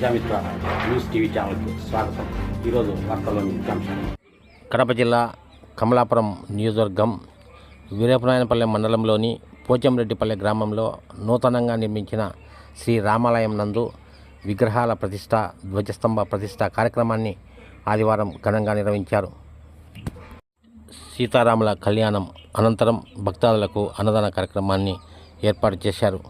Prajamitra news TV ఛానల్కి స్వాగతం. ఈరోజు వార్తల్లోని ముఖ్యాంశాలు కడప జిల్లా కమలాపురం నియోజకవర్గం వీరపనాయనపల్లె మండలంలోని పోచంరెడ్డిపల్లె గ్రామంలో నూతనంగా నిర్మించిన శ్రీ రామాలయం నందు విగ్రహాల ప్రతిష్ట ధ్వజస్తంభ ప్రతిష్ట కార్యక్రమాన్ని ఆదివారం ఘనంగా నిర్వహించారు. సీతారాముల కళ్యాణం అనంతరం భక్తాదులకు అన్నదాన కార్యక్రమాన్ని ఏర్పాటు చేశారు.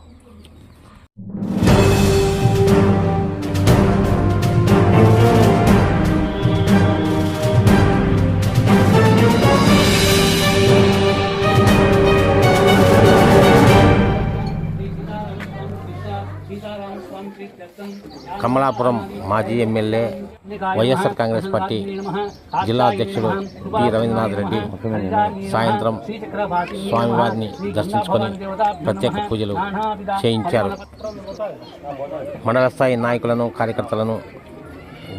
కమలాపురం మాజీ ఎమ్మెల్యే వైఎస్ఆర్ కాంగ్రెస్ పార్టీ జిల్లా అధ్యక్షుడు పి రవీంద్రనాథ్ రెడ్డి సాయంత్రం స్వామివారిని దర్శించుకొని ప్రత్యేక పూజలు చేయించారు. మండల స్థాయి నాయకులను కార్యకర్తలను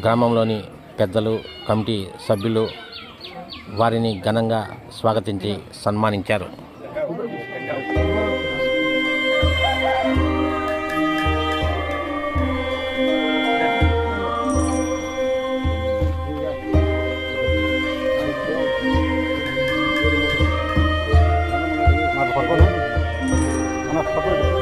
గ్రామంలోని పెద్దలు కమిటీ సభ్యులు వారిని ఘనంగా స్వాగతించి సన్మానించారు. tá favor de.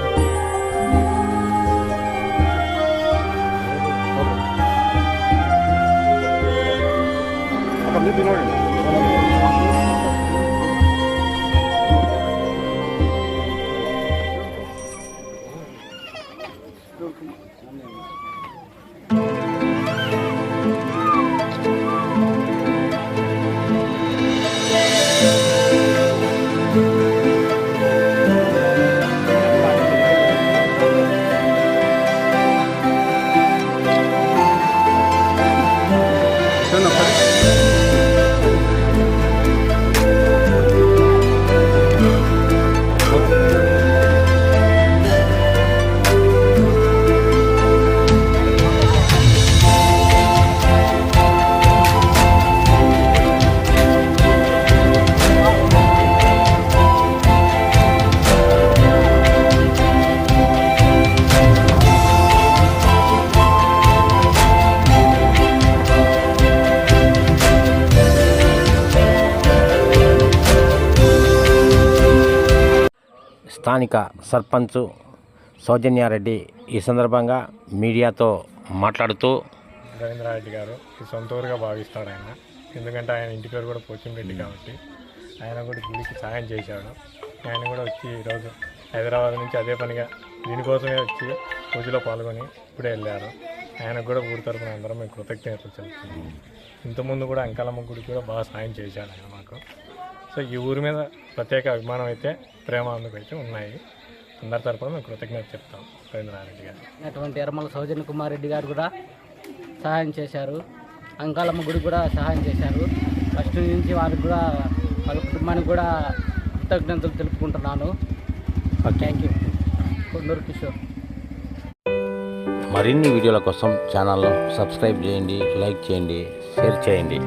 స్థానిక సర్పంచ్ సౌజన్యారెడ్డి ఈ సందర్భంగా మీడియాతో మాట్లాడుతూ రవీంద్రారెడ్డి గారు సొంత ఊరుగా భావిస్తాడు ఆయన. ఎందుకంటే ఆయన ఇంటి పేరు కూడా పోచంరెడ్డి కాబట్టి. ఆయన కూడా గుడికి సాయం చేశాడు. ఆయన కూడా వచ్చి ఈరోజు హైదరాబాద్ నుంచి అదే పనిగా దీనికోసమే వచ్చి పూజలో పాల్గొని ఇప్పుడే వెళ్ళారు. ఆయనకు కూడా ఊరి తరపున అందరం మేము కృతజ్ఞతలు చెప్తున్నాం ఇంతకుముందు కూడా అంకాలమ్మ గుడి కూడా బాగా సాయం చేశాడు ఆయన మాకు. సో ఈ ఊరి మీద ప్రత్యేక అభిమానం అయితే ప్రేమ అందుకు అయితే ఉన్నాయి. అందరి తరపున మేము కృతజ్ఞత చెప్తాం రవీంద్రారెడ్డి గారు. అటువంటి ఎర్రమల సౌజన్య కుమార్ రెడ్డి గారు కూడా సహాయం చేశారు. అంకాలమ్మ గుడి కూడా సహాయం చేశారు. ఫస్ట్ నుంచి వారికి కూడా వాళ్ళ కుటుంబానికి కూడా కృతజ్ఞతలు తెలుపుకుంటున్నాను. Thank you Konduru Kishore. మరిన్ని వీడియోల కోసం ఛానల్ను సబ్స్క్రైబ్ చేయండి లైక్ చేయండి షేర్ చేయండి.